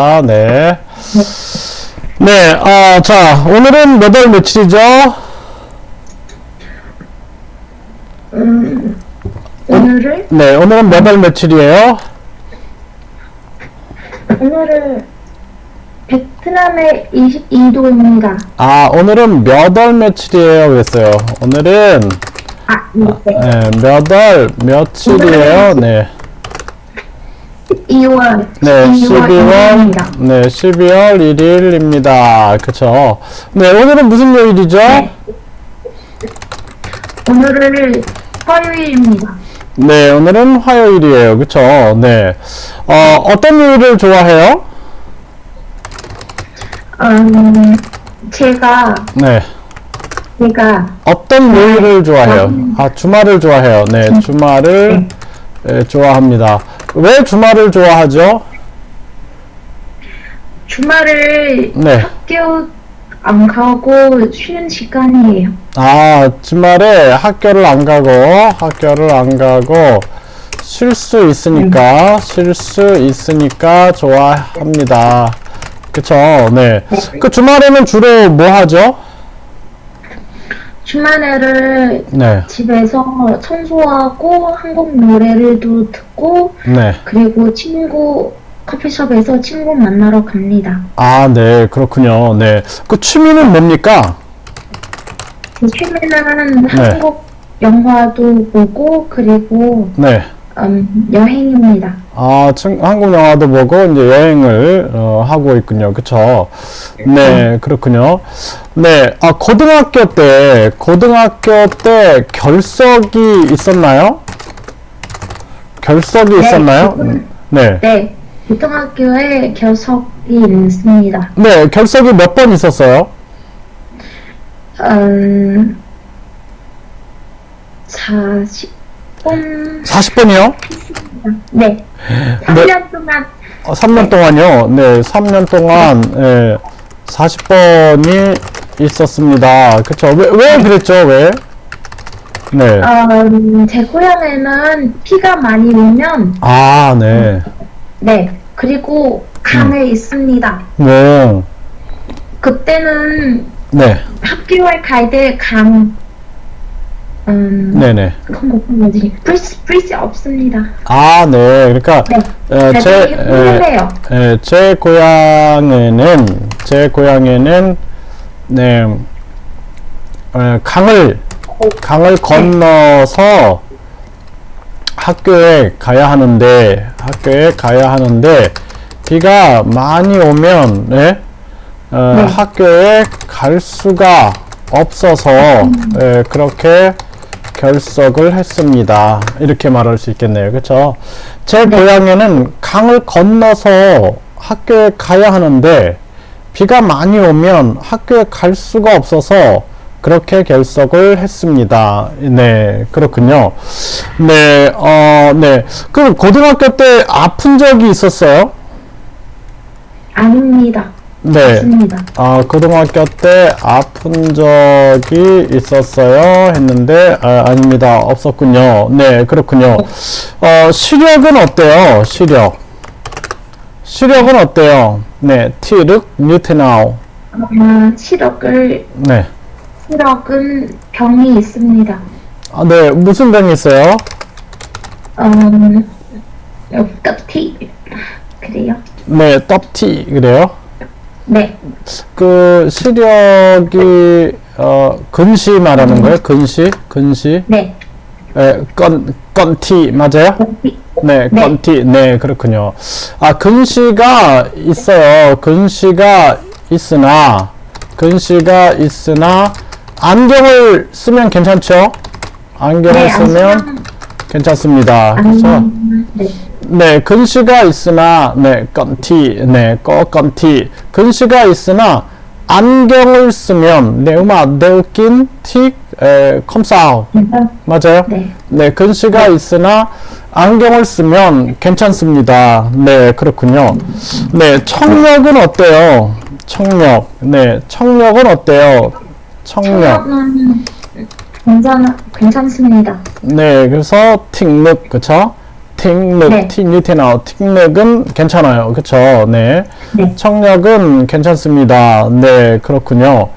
아, 네. 네, 어, 자, 오늘은 몇 월 며칠이죠? 음, 오늘을 네, 오늘은 몇 월 며칠이에요? 오늘은 베트남의 22도입니다. 아, 오늘은 몇 월 며칠이에요? 그랬어요. 오늘은, 아, 네. 네, 몇 월 며칠이에요? 네. 12월 네, 12월, 12월입니다. 네, 12월 1일입니다. 그쵸. 네, 오늘은 무슨 요일이죠? 오늘은 화요일입니다. 네, 오늘은 화요일이에요. 그쵸. 네. 어, 어떤 요일을 좋아해요? 음, 제가 네. 제가 어떤 요일을 좋아해요? 아, 주말을 좋아해요. 네, 주말을 예, 좋아합니다. 왜 주말을 좋아하죠? 주말을 네. 학교 안 가고 쉬는 시간이에요. 아, 주말에 학교를 안 가고, 학교를 안 가고, 쉴 수 있으니까, 쉴 수 있으니까 좋아합니다. 그쵸, 네. 그 주말에는 주로 뭐 하죠? 주말에를 네, 집에서 청소하고 한국 노래를도 듣고 네. 그리고 친구 커피숍에서 친구 만나러 갑니다. 아, 네, 그렇군요. 네. 그 취미는 뭡니까? 제 취미는 네. 한국 영화도 보고 그리고 네. 음, 여행입니다. 아, 청- 한국 영화도 보고 이제 여행을 어, 하고 있군요. 그쵸? 네, 그렇군요. 네, 아, 고등학교 때, 고등학교 때 결석이 있었나요? 결석이 있었나요? 지금- 네. 네, 고등학교에 결석이 있습니다. 네, 결석이 몇 번 있었어요? 음, 40분, 40번이요? 네, 3년 동안 3년 동안요. 네, 3년 동안, 예, 40번이 있었습니다. 그쵸? 왜, 왜 그랬죠? 왜? 네. 음, 제 고향에는 비가 많이 오면 아, 네. 네, 그리고 강에 있습니다. 네. 그때는 네. 학교에 갈 때 강, 음, 네네. 그건 뭐지? 브리스, 브리스 없습니다. 아, 네. 그러니까, 네, 어, 제, 되게 에, 힘들어요. 에, 제 고향에는, 제 고향에는, 네, 에, 강을, 강을 건너서 학교에 가야 하는데, 학교에 가야 하는데, 비가 많이 오면, 네, 어, 네. 학교에 갈 수가 없어서, 에, 그렇게 결석을 했습니다. 이렇게 말할 수 있겠네요. 그렇죠? 제 고향에는 강을 건너서 학교에 가야 하는데 비가 많이 오면 학교에 갈 수가 없어서 그렇게 결석을 했습니다. 네, 그렇군요. 네, 어, 네. 그 고등학교 때 아픈 적이 있었어요? 아닙니다. 네. 없습니다. 아, 고등학교 때 아픈 적이 있었어요? 했는데, 아, 아닙니다. 없었군요. 네, 그렇군요. 어, 시력은 어때요? 시력. 시력은 어때요? 네, 티륵, 뉴테나우. 음, 시력을, 네. 시력은 병이 있습니다. 아, 네, 무슨 병이 있어요? 음, 껍티, 그래요? 네, 떡티, 그래요? 네, 그, 시력이, 어, 근시 말하는 거예요? 근시? 근시? 네, 에, 건, 건티, 맞아요? 네, 네. 건티, 네, 그렇군요. 아, 근시가 있어요. 근시가 있으나, 근시가 있으나, 안경을 쓰면 괜찮죠? 안경을 네, 쓰면 안경, 괜찮습니다. 그래서, 안, 네, 네, 근시가 있으나, 네, 건티, 네, 꺼, 건티. 근시가 있으나, 안경을 쓰면, 네, 음악, 네우킨, 틱, 에. 괜찮, 맞아요? 네, 네, 근시가 있으나 안경을 쓰면 괜찮습니다. 네, 그렇군요. 네, 청력은 어때요? 청력. 네, 청력은 어때요? 청력. 청력은 괜찮, 괜찮습니다. 네, 그래서 틱lực, 그쵸? 틱늑, 네. 틱 뉴테나우, 틱늑은 괜찮아요. 그쵸? 네. 네. 청력은 괜찮습니다. 네, 그렇군요.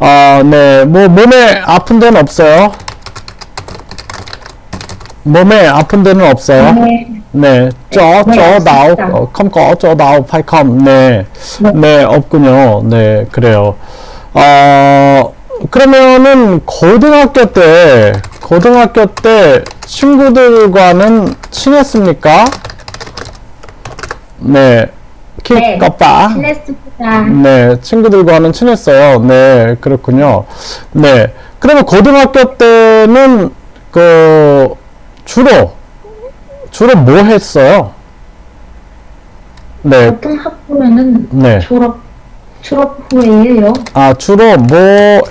아, 네, 뭐, 몸에 아픈 데는 없어요? 몸에 아픈 데는 없어요? 네. 네, 저, 네, 저, 나오, 없습니다. 어, 컴, 거, 저, 나오, 파이, 컴. 네. 네. 네, 없군요. 네, 그래요. 어, 그러면은, 고등학교 때, 고등학교 때 친구들과는 친했습니까? 네. 키 네. 꺼빠. 친했습니다. 네, 친구들과는 친했어요. 네, 그렇군요. 네. 그러면 고등학교 때는, 그, 주로, 주로 뭐 했어요? 네, 보통 학부에는 네. 졸업 졸업 후에요. 아, 주로 뭐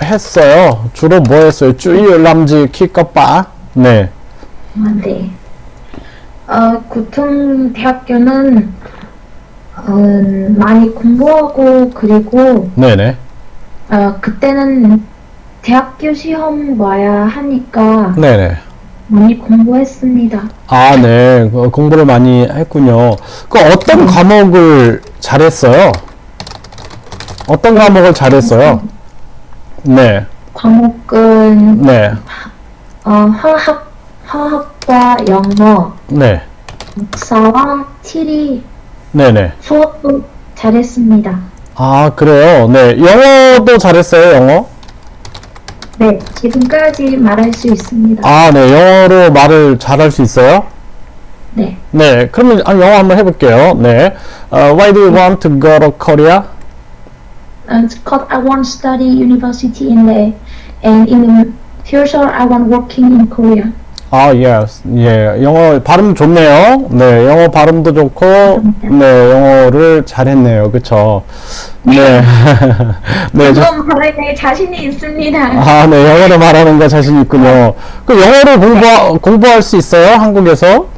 했어요? 주로 뭐 했어요? 주일 남지 키꺼빠? 네. 아, 네. 어, 보통 대학교는 어, 많이 공부하고 그리고 네네. 어, 그때는 대학교 시험 봐야 하니까 네네. 많이 공부했습니다. 아, 네. 그 공부를 많이 했군요. 그 어떤 과목을 잘했어요? 어떤 과목을 잘했어요? 네. 과목은 네. 어, 화학 화학과 영어, 네. 역사와地理, 네네. 수업도 잘했습니다. 아, 그래요? 네. 영어도 잘했어요, 영어? 네, 지금까지 말할 수 있습니다. 아, 네. 영어로 말을 잘할 수 있어요? 네. 네. 그러면 아, 영어 한번 해볼게요. 네. 어, why do you want to go to Korea? And it's called I want to study university in the and in the future I want working in Korea. 아, yes. 예. 영어 발음 좋네요. 네. 영어 발음도 좋고, 네. 영어를 잘했네요. 그쵸? 네. 네. 저, 좀 말할 때 자신이 있습니다. 아, 네. 영어로 말하는 거 자신 있군요. 그 영어를 공부, 공부할 수 있어요? 한국에서?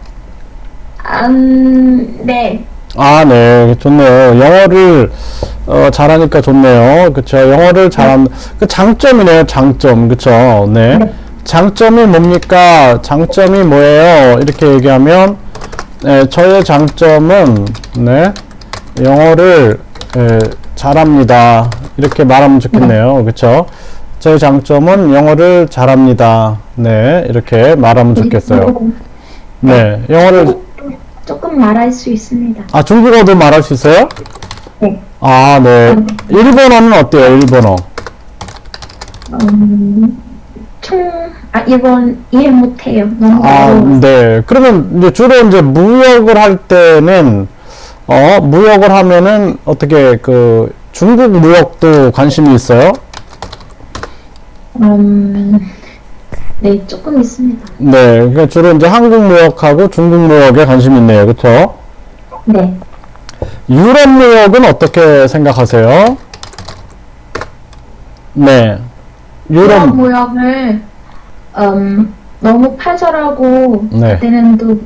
음, 네. 아, 네. 좋네요. 영어를, 어, 잘하니까 좋네요. 그쵸. 영어를 잘한, 그 장점이네요. 장점. 그쵸. 네. 네. 장점이 뭡니까? 장점이 뭐예요? 이렇게 얘기하면, 네, 저의 장점은, 네, 영어를, 예, 잘합니다. 이렇게 말하면 좋겠네요. 그쵸? 제 장점은 영어를 잘합니다. 네, 이렇게 말하면 좋겠어요. 네, 영어를, 조금, 조금 말할 수 있습니다. 아, 중국어도 말할 수 있어요? 네. 아, 네. 일본어는 어때요, 일본어? 음, 총, 아, 이번 이해 못해요. 너무 아, 어려워서. 네. 그러면 이제 주로 이제 무역을 할 때는, 어, 무역을 하면은 어떻게 그 중국 무역도 관심이 있어요? 음, 네, 조금 있습니다. 네. 그러니까 주로 이제 한국 무역하고 중국 무역에 관심이 있네요. 그쵸? 네. 유럽 무역은 어떻게 생각하세요? 네. 유럽 유럽, 무역을 음, 너무 파절하고 네. 그때는 또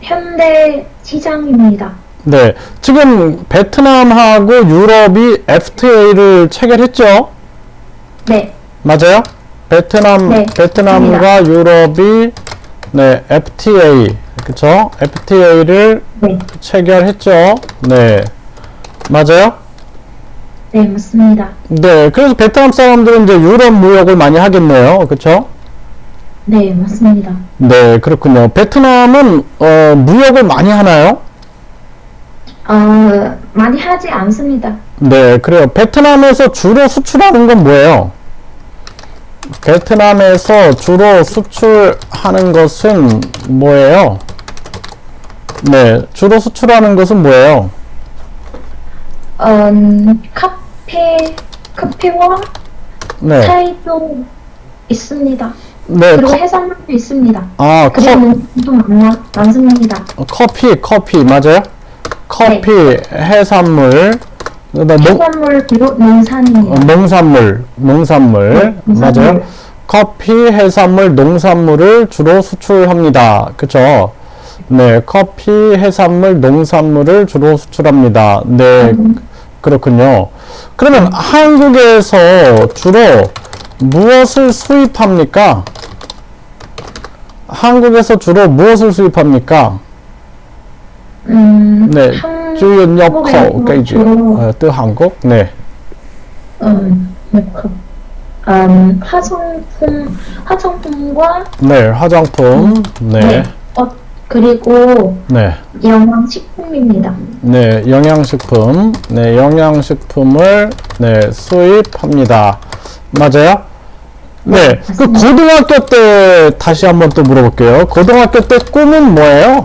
현대 시장입니다. 네. 지금 베트남하고 유럽이 FTA를 체결했죠? 네, 맞아요? 베트남, 네, 베트남과 유럽이 네, FTA, 그쵸? FTA를 네, 체결했죠? 네. 맞아요? 네 맞습니다. 네, 그래서 베트남 사람들은 이제 유럽 무역을 많이 하겠네요. 그쵸? 네 맞습니다. 네, 그렇군요. 베트남은, 어, 무역을 많이 하나요? 어, 많이 하지 않습니다. 네, 그래요. 베트남에서 주로 수출하는 건 뭐예요? 베트남에서 주로 수출하는 것은 뭐예요? 네, 주로 수출하는 것은 뭐예요? 음, 카페 카페와 네, 차이도 있습니다. 네, 그리고 커, 해산물도 있습니다. 아, 그리고 커, 많, 많습니다. 커피, 커피, 맞아요? 커피, 해산물, 그다음에 농, 해산물 그리고 농산입니다. 어, 농산물, 농산물, 네, 농산물. 맞아요? 커피, 해산물, 농산물을 주로 수출합니다. 그쵸? 네, 커피, 해산물, 농산물을 주로 수출합니다. 네, 그렇군요. 그러면 한국에서 주로 무엇을 수입합니까? 한국에서 주로 무엇을 수입합니까? 음, 네, 한- 주요 nhập 한국에서 khẩu cây 주로 uh, từ Hàn Quốc. 네. 음, nhập khẩu. 음, 화장품, 화장품과 네, 화장품. 네. 네, 어, 그리고 네. 영양식품입니다. 네, 영양식품. 네, 영양식품을 네, 수입합니다. 맞아요? 네. 그 맞습니다. 고등학교 때 다시 한번 또 물어볼게요. 고등학교 때 꿈은 뭐예요?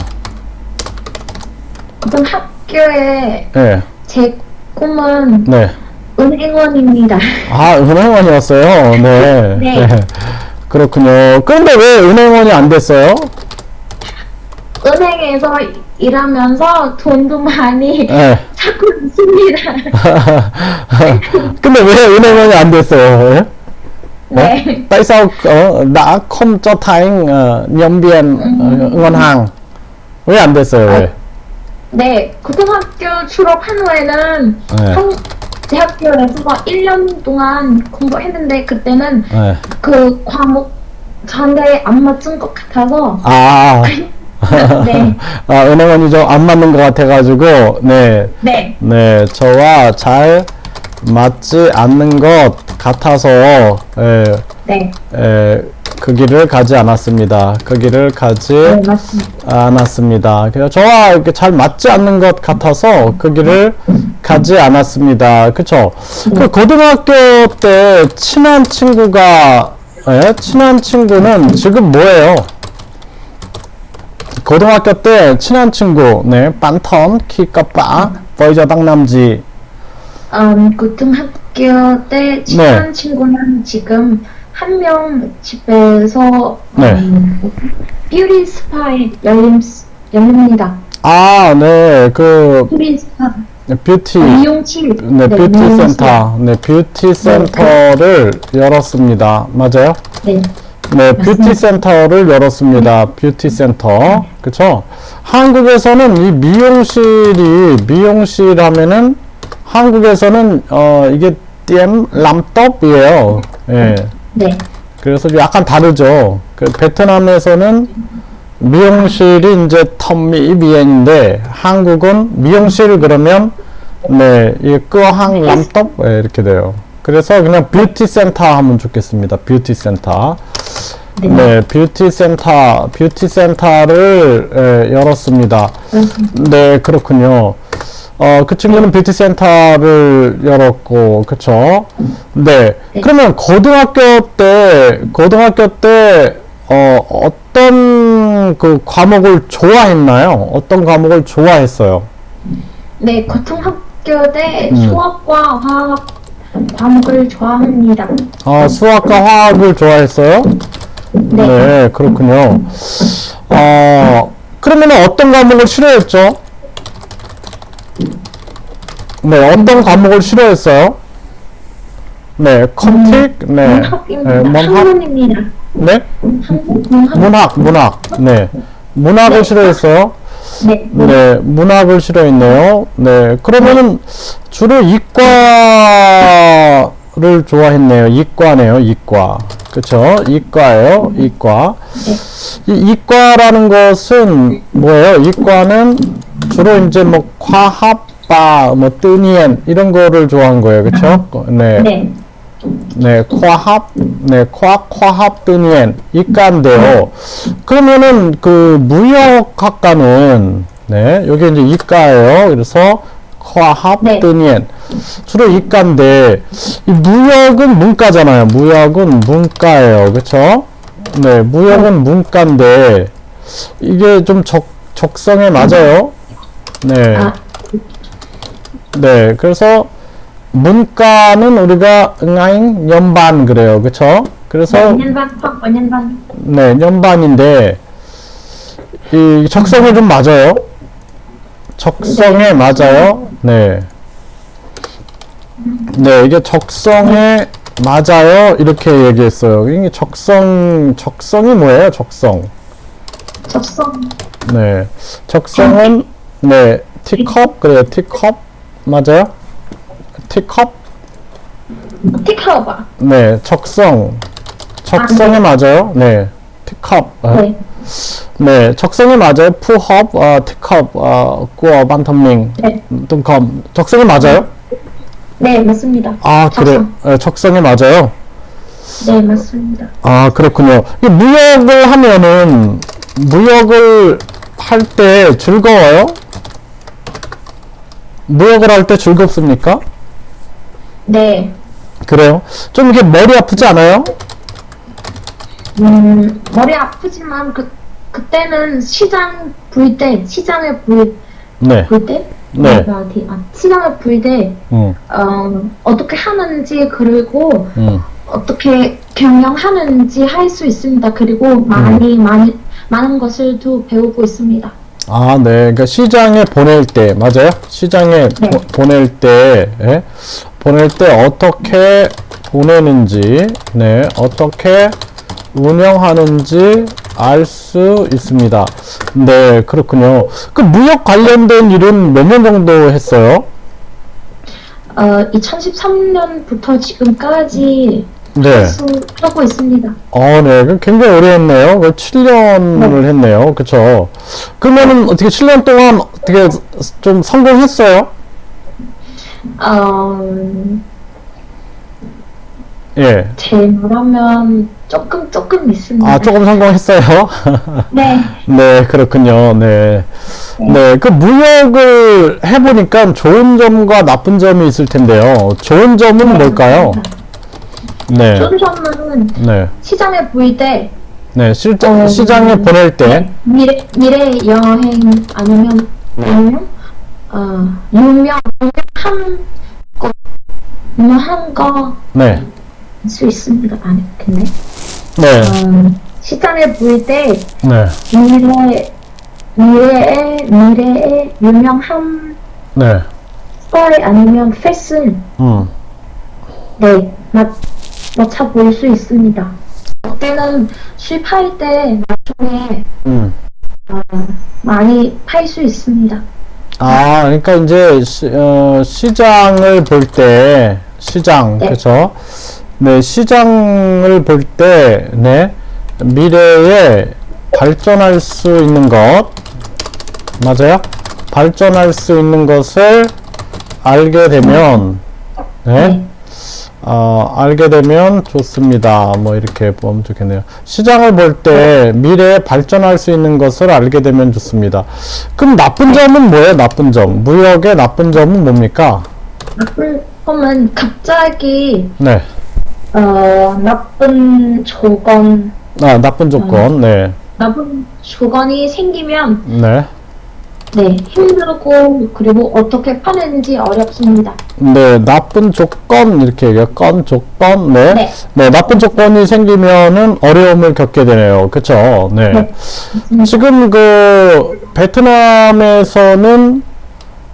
고등학교에 네. 제 꿈은 네. 은행원입니다. 아, 은행원이었어요. 네. 네. 그렇군요. 그런데 왜 은행원이 안 됐어요? 은행에서 일하면서 돈도 많이 네. 찾고 있습니다. 근데 왜 은행원이 안 됐어요? 예? 네. Tại sao ờ, đã không trở thành ờ, nhân viên ờ, ngân hàng? 왜 안 됐어요? 왜? 네, 고등학교 졸업한 후에는 네. 한 대학교에서 1년 동안 공부했는데 그때는 네. 그 과목 저한테 안 맞은 것 같아서 아, 네, 아, 은행원이 좀 안 맞는 것 같아가지고, 네, 네, 네, 저와 잘 맞지 않는 것 같아서, 예, 네, 예, 그 길을 가지 않았습니다. 그 길을 가지 네 맞습니다. 않았습니다. 그래서 저와 이렇게 잘 맞지 않는 것 같아서 그 길을 가지 않았습니다. 그쵸? 그 고등학교 때 친한 친구가, 예? 친한 친구는 지금 뭐예요? 고등학교 때 친한 친구, 네, 반턴, 키까빠, 보이저 당남지, 음, 고등학교 때 친한 친구는 지금 한 명 집에서 네. 음, 뷰티 스파에 열림 열립니다. 아, 네, 그, 뷰티 스파 뷰티, 미용실 네, 뷰티 미용실. 센터, 네, 뷰티 센터를 열었습니다. 맞아요? 네, 네, 뷰티 맞습니다. 센터를 열었습니다. 뷰티 센터. 그쵸? 한국에서는 이 미용실이, 미용실 하면은 한국에서는, 어, 이게 띠엠 람떡이에요. 예. 네, 그래서 좀 약간 다르죠. 그 베트남에서는 미용실이 이제 텀미 비엔인데 한국은 미용실 그러면 네, 이 끄항 람떡 예, 이렇게 돼요. 그래서 그냥 뷰티 센터 하면 좋겠습니다. 뷰티 센터. 네, 네, 뷰티 센터, 뷰티 센터를 예, 열었습니다. 네, 그렇군요. 어, 그 친구는 뷰티 센터를 열었고, 그쵸? 네. 네. 그러면 고등학교 때, 고등학교 때, 어, 어떤 그 과목을 좋아했나요? 어떤 과목을 좋아했어요? 네, 고등학교 때 음. 수학과 화학 과목을 좋아합니다. 어, 수학과 화학을 좋아했어요? 네, 네, 그렇군요. 어, 그러면 어떤 과목을 싫어했죠? 네, 어떤 과목을 싫어했어요? 네, 컨틱, 네, 문학입니다. 네, 문학. 네, 문학. 네, 문학을 네. 싫어했어요. 네, 네, 문학을 싫어했네요. 네, 그러면은 주로 이과 를 좋아했네요. 이과네요, 이과. 그쵸? 이과예요, 이과. 이 이과라는 것은 뭐예요? 이과는 주로 이제 뭐 과학바, 뭐 뜨니엔 이런 거를 좋아한 거예요. 그쵸? 네. 네, 네, 과학, 네, 과학, 과학 뜨니엔 이과인데요. 그러면은 그 무역학과는 네, 여기 이제 이과예요. 그래서 과학 네. 뜨니엔 주로 이과인데 이 무역은 문과잖아요. 무역은 문과예요. 그렇죠? 네, 무역은 문과인데 이게 좀 적, 적성에 맞아요. 네. 아, 네, 그래서 문과는 우리가 응아잉 연반 그래요, 그쵸? 그래서 학과 년반. 네 연반인데 이 적성에 좀 맞아요. 적성에 맞아요. 네, 네 이게 적성에 맞아요 이렇게 얘기했어요. 이게 적성 적성이 뭐예요? 적성. 적성. 네, 적성은 네 티컵 그래요, 티컵 맞아요? 티컵 티카오바. 네, 적성. 적성에 맞아요. 네. 픽업. 어, 네, 네, 적성이 맞아요. 푸헙, 어, 티컵, 어, 꾸어, 반텀밍, 네. 뚱컴. 적성이 맞아요? 네, 맞습니다. 아, 그래. 적성. 예, 적성이 맞아요. 네, 맞습니다. 아, 그렇군요. 이 무역을 하면은, 무역을 할 때 즐거워요? 무역을 할 때 즐겁습니까? 네. 그래요? 좀 이게 머리 아프지 않아요? 음, 머리 아프지만 그 그때는 시장 볼 때, 시장에 볼, 네. 볼 때, 네. 아, 아, 시장을 볼 때, 음, 어, 어떻게 하는지 그리고 음. 어떻게 경영하는지 할 수 있습니다. 그리고 많이 많이 많은 것을 또 배우고 있습니다. 아, 네. 그러니까 시장에 보낼 때, 맞아요? 시장에 네. 보, 보낼 때, 예? 보낼 때 어떻게 보내는지, 네, 어떻게 운영하는지 알 수 있습니다. 네, 그렇군요. 그 무역 관련된 일은 몇 년 정도 했어요? 어, 2013년부터 지금까지 네. 수, 하고 있습니다. 어, 네. 그 굉장히 오래 했네요. 그 7년을 했네요. 그쵸. 그러면은 어떻게 7년 동안 어떻게 좀 성공했어요? 어, 예. 제 말하면 조금 조금 있습니다. 아, 조금 성공했어요? 네. 네, 그렇군요. 네. 네, 그 무역을 해보니까 좋은 점과 나쁜 점이 있을 텐데요. 좋은 점은 뭘까요? 네. 좋은 점은 네. 시장에 보일 때 네, 실장, 어, 시장에 보낼 때, 미래 미래 여행 아니면 네. 아니면 어 유명 유명한 거 유명한 거 네. 할수 있습니다. 아니 근데 네. 어, 시장에 보일 때 네. 미래 미래의 미래의 유명한 네. 스타일 아니면 패션 음. 네 맞, 맞춰 볼수 있습니다. 그때는 수입할 때 나중에 음. 어, 많이 팔 수 있습니다. 아, 그러니까 이제 시, 어, 시장을 볼 때, 시장, 네. 그쵸? 네, 시장을 볼 때, 네, 미래에 발전할 수 있는 것, 맞아요? 발전할 수 있는 것을 알게 되면, 네, 네. 어, 알게 되면 좋습니다. 뭐 이렇게 보면 좋겠네요. 시장을 볼 때 미래에 발전할 수 있는 것을 알게 되면 좋습니다. 그럼 나쁜 점은 뭐예요? 나쁜 점. 무역의 나쁜 점은 뭡니까? 나쁜 점은 갑자기 네. 어 나쁜 조건 아, 나쁜 조건. 네. 나쁜 조건이 생기면 네. 네 힘들고 그리고 어떻게 파는지 어렵습니다. 네, 나쁜 조건 이렇게 얘기해요. 건 조건. 네. 네. 네, 나쁜 조건이 생기면은 어려움을 겪게 되네요. 그쵸? 네. 네. 지금 그 베트남에서는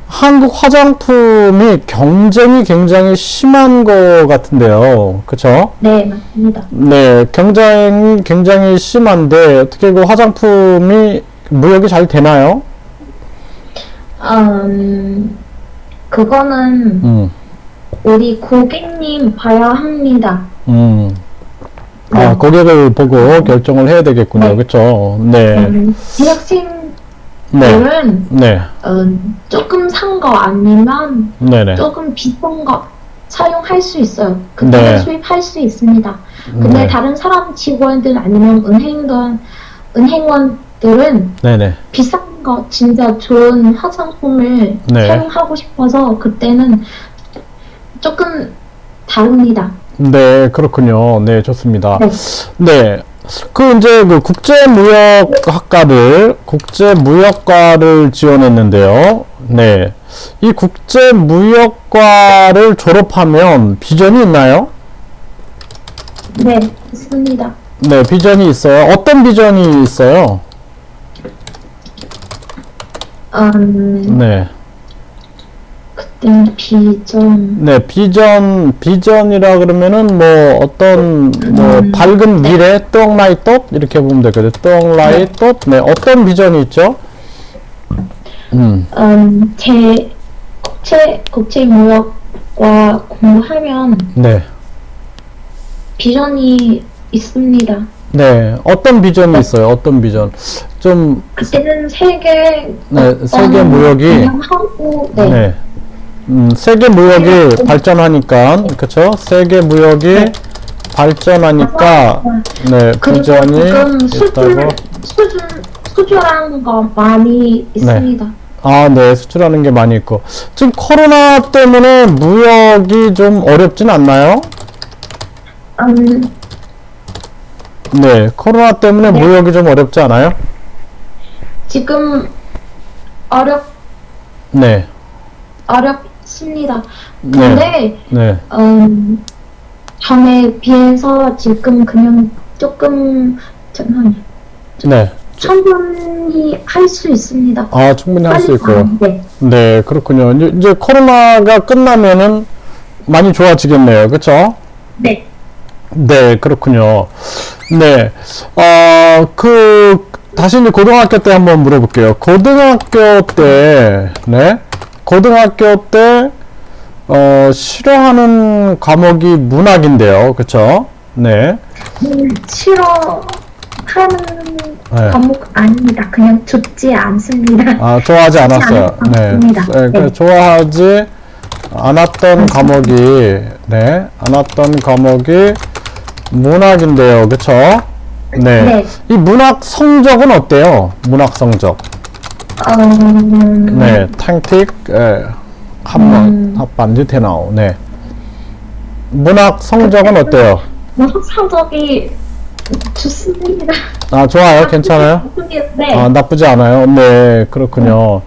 한국 화장품이 경쟁이 굉장히 심한 것 같은데요. 그쵸? 네 맞습니다. 네, 경쟁이 굉장히 심한데 어떻게 그 화장품이 무역이 잘 되나요? 음 그거는 음, 우리 고객님 봐야 합니다. 음. 아, 네. 고객을 보고 결정을 해야 되겠군요. 네. 그쵸? 네, 음, 대학 네, 네, 음, 조금 산 거 아니면 네, 네. 조금 비싼 거 사용할 수 있어요. 그때 네. 수입할 수 있습니다. 근데 네. 다른 사람 직원들 아니면 은행들 은행원들은 네, 네. 비싼 거 진짜 좋은 화장품을 네. 사용하고 싶어서 그때는 조금 다릅니다. 네, 그렇군요. 네, 좋습니다. 네. 네. 그 이제 그 국제무역학과를 국제무역과를 지원했는데요. 네. 이 국제무역과를 졸업하면 비전이 있나요? 네, 있습니다. 네, 비전이 있어요. 어떤 비전이 있어요? 음, 네. 그때는 비전 네, 비전 비전이라 그러면은 뭐 어떤 뭐 음, 밝은 미래, 똥라이 tốt 이렇게 보면 되거든요. 똥라이 tốt. 네, 어떤 비전이 있죠? 음. 음, 제 국제 국제 무역과 공부하면 네. 비전이 있습니다. 네, 어떤 비전이 있어요? 어떤 비전? 좀, 그때는 세계 네, 세계 무역이 하고 네. 네. 음, 세계 무역이 네. 발전하니까, 그쵸? 세계 무역이 네. 발전하니까, 네, 수출 있다고. 수출 수출하는 거 많이 있습니다. 아, 네, 수출하는 게 많이 있고. 지금 코로나 때문에 무역이 좀 어렵진 않나요? 음, 네, 코로나 때문에 네. 무역이 좀 어렵지 않아요? 지금 어렵 네, 어렵 습니다. 네, 근데 네. 음, 전에 비해서 지금 그냥 조금 잠깐만요. 네. 충분히 할 수 있습니다. 아, 충분히 할 수 있고요. 돼. 네, 그렇군요. 이제, 이제 코로나가 끝나면은 많이 좋아지겠네요. 그쵸? 네. 네, 그렇군요. 네, 어, 그, 다시 이제 고등학교 때 한번 물어볼게요. 고등학교 때, 네, 고등학교 때, 어, 싫어하는 과목이 문학인데요. 그쵸? 네, 음, 싫어하는 네. 과목 아닙니다. 그냥 좋지 않습니다. 아, 좋아하지 않았어요. 네. 네, 그 네. 좋아하지 않았던 과목이, 네, 않았던 과목이 문학인데요. 그쵸? 네. 네. 이 문학 성적은 어때요? 문학 성적. 음, 네, 탕틱, 예, 한번, 음. 합반지 대나오, 네. 문학 성적은 어때요? 문학 성적이 좋습니다. 아, 좋아요? 괜찮아요? 네. 아, 나쁘지 않아요? 네, 그렇군요.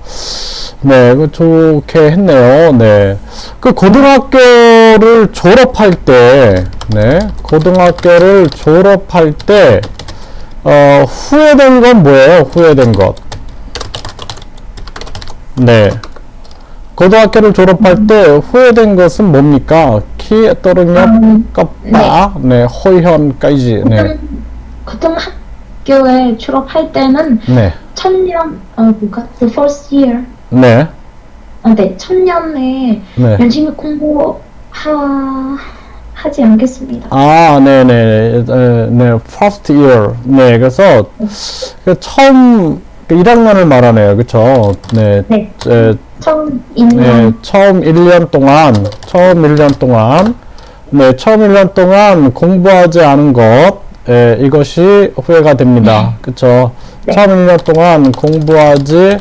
네, 그 좋게 했네요. 네. 그 고등학교를 졸업할 때, 네, 고등학교를 졸업할 때, 어, 후회된 건 뭐예요? 후회된 것. 네. 고등학교를 졸업할 때 후회된 것은 뭡니까? 키 떨어력 음, 깝다. 네, 호현까지. 네. 고등, 고등학교에 졸업할 때는 네. 천년 어 뭐가 the first year 네. 아, 네 천년에 네. 열심히 공부 하 하지 않겠습니다. 아, 네네, 에, 네, first year. 네, 그래서, 그 처음, 그 1학년을 말하네요. 그쵸? 네, 네. 에, 처음 네, 2년 처음 1년 동안, 처음 1년 동안, 네, 처음 1년 동안 공부하지 않은 것, 에, 이것이 후회가 됩니다. 그쵸? 네. 처음 1년 동안 공부하지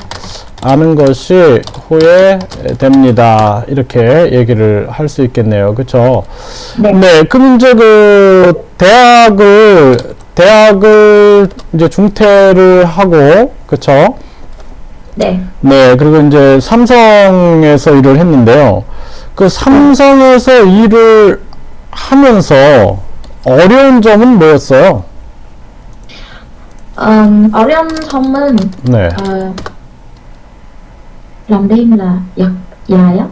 않은 것이 후회됩니다. 이렇게 얘기를 할 수 있겠네요. 그쵸? 네. 네, 그럼 이제 그 대학을 대학을 이제 중퇴를 하고 그쵸? 네. 네, 그리고 이제 삼성에서 일을 했는데요. 그 삼성에서 일을 하면서 어려운 점은 뭐였어요? Um, 어려운 점은 네, đêm là 약 야야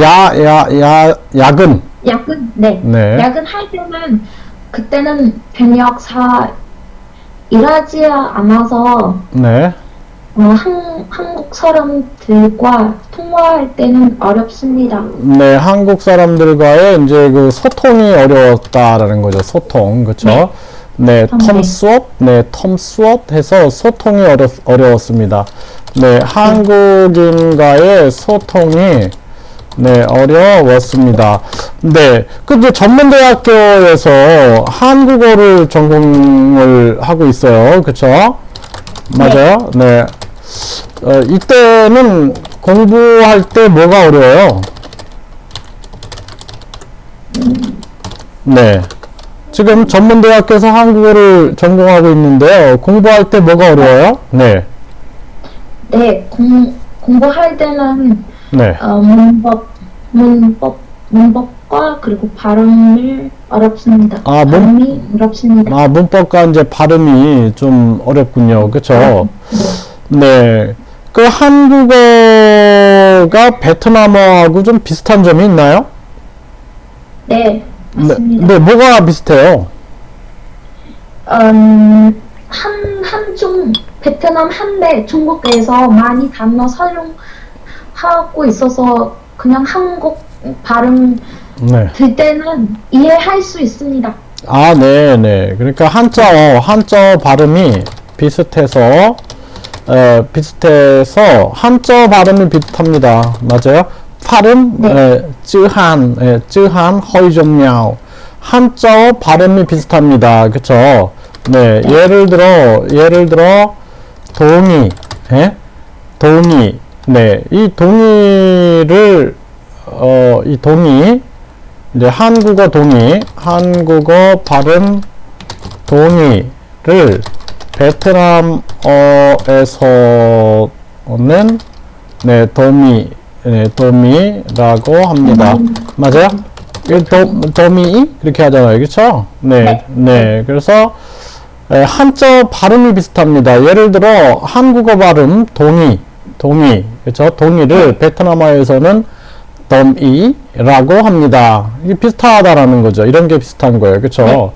야, 야, 야, 야근. 야근 네 네, 야근 할 때는 그때는 병역사 일하지 않아서 네, 어, 한, 한국 사람들과 통화할 때는 어렵습니다. 네, 한국 사람들과의 이제 그 소통이 어려웠다라는 거죠. 소통, 그쵸? 네, 아, 텀 네. 수업, 네, 텀 수업 해서 소통이 어려, 어려웠습니다. 네, 한국인과의 소통이 네, 어려웠습니다. 네, 그 이제 전문대학교에서 한국어를 전공을 하고 있어요. 그쵸? 맞아요? 네. 어, 이때는 공부할 때 뭐가 어려워요? 네. 지금 전문대학교에서 한국어를 전공하고 있는데요. 공부할 때 뭐가 어려워요? 네. 네, 공, 공부할 때는 네. 어, 문법, 문법, 문법과 그리고 발음을 어렵습니다. 아, 문- 발음이 어렵습니다. 아, 문법과 이제 발음이 좀 어렵군요. 그쵸? 네. 그 한국어가 베트남어하고 좀 비슷한 점이 있나요? 네, 네. 맞습니다. 네, 뭐가 비슷해요? 음, 한, 한중, 베트남 한대 중국에서 많이 단어 사용 하고 있어서 그냥 한국 발음 네. 들 때는 이해할 수 있습니다. 아, 네, 네. 그러니까 한자어, 한자어 발음이 비슷해서, 에, 비슷해서 한자어 발음이 비슷합니다. 맞아요? 발음, 네. 에, 쯔한, 에, 쯔한, 허이종nhau. 한자어 발음이 비슷합니다. 그쵸? 네, 예를 들어, 예를 들어, 동의, 예? 동의, 네, 이 동의를, 어, 이 동의, 이제 한국어 동의, 한국어 발음 동의를 베트남어에서는 네, 도미, 네, 도미라고 합니다. 맞아요? 이 도, 도미 이렇게 하잖아요, 그렇죠? 네, 네. 네. 그래서 에, 한자 발음이 비슷합니다. 예를 들어 한국어 발음 동의, 동의, 그렇죠? 동의를 베트남어에서는 덤이라고 합니다. 이게 비슷하다라는 거죠. 이런 게 비슷한 거예요. 그렇죠?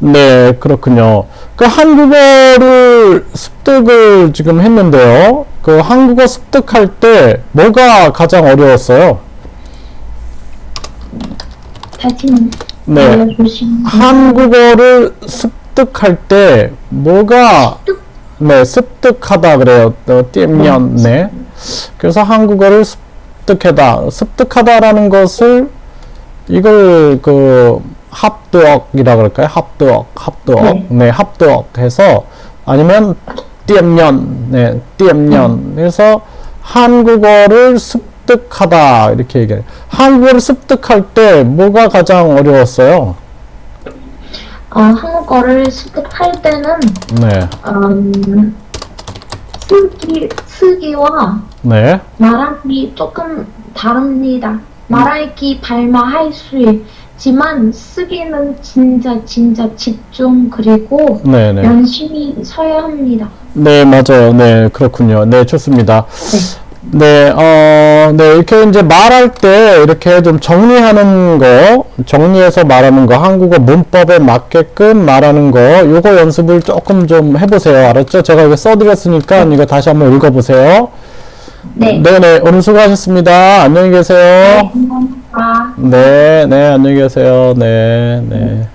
네, 그렇군요. 그 한국어를 습득을 지금 했는데요. 그 한국어 습득할 때 뭐가 가장 어려웠어요? 다시 네. 한국어를 습득할 때 뭐가 습득? 네 습득하다 그래요. 어, 띄면 네. 그래서 한국어를 습득하다 습득하다라는 것을 이걸 그 합득이라 그럴까요? 합득 합득 네. 네 합득 해서 아니면 띄면 네 띄면 그래서 한국어를 습득하다 이렇게 얘기해요. 한국어를 습득할 때 뭐가 가장 어려웠어요? 어, 한국어를 습득할 때는 네. 음, 쓰기, 쓰기와 네. 말하기 조금 다릅니다. 말하기 발마할 수 있지만 쓰기는 진짜 진짜 집중 그리고 네, 네. 열심히 써야 합니다. 네, 맞아요. 네, 그렇군요. 네, 좋습니다. 네, 어, 네, 이렇게 이제 말할 때 이렇게 좀 정리하는 거, 정리해서 말하는 거, 한국어 문법에 맞게끔 말하는 거, 요거 연습을 조금 좀 해보세요. 알았죠? 제가 이거 써드렸으니까 이거 다시 한번 읽어보세요. 네. 네네, 오늘 수고하셨습니다. 안녕히 계세요. 감사합니다. 네, 네, 안녕히 계세요. 네, 네.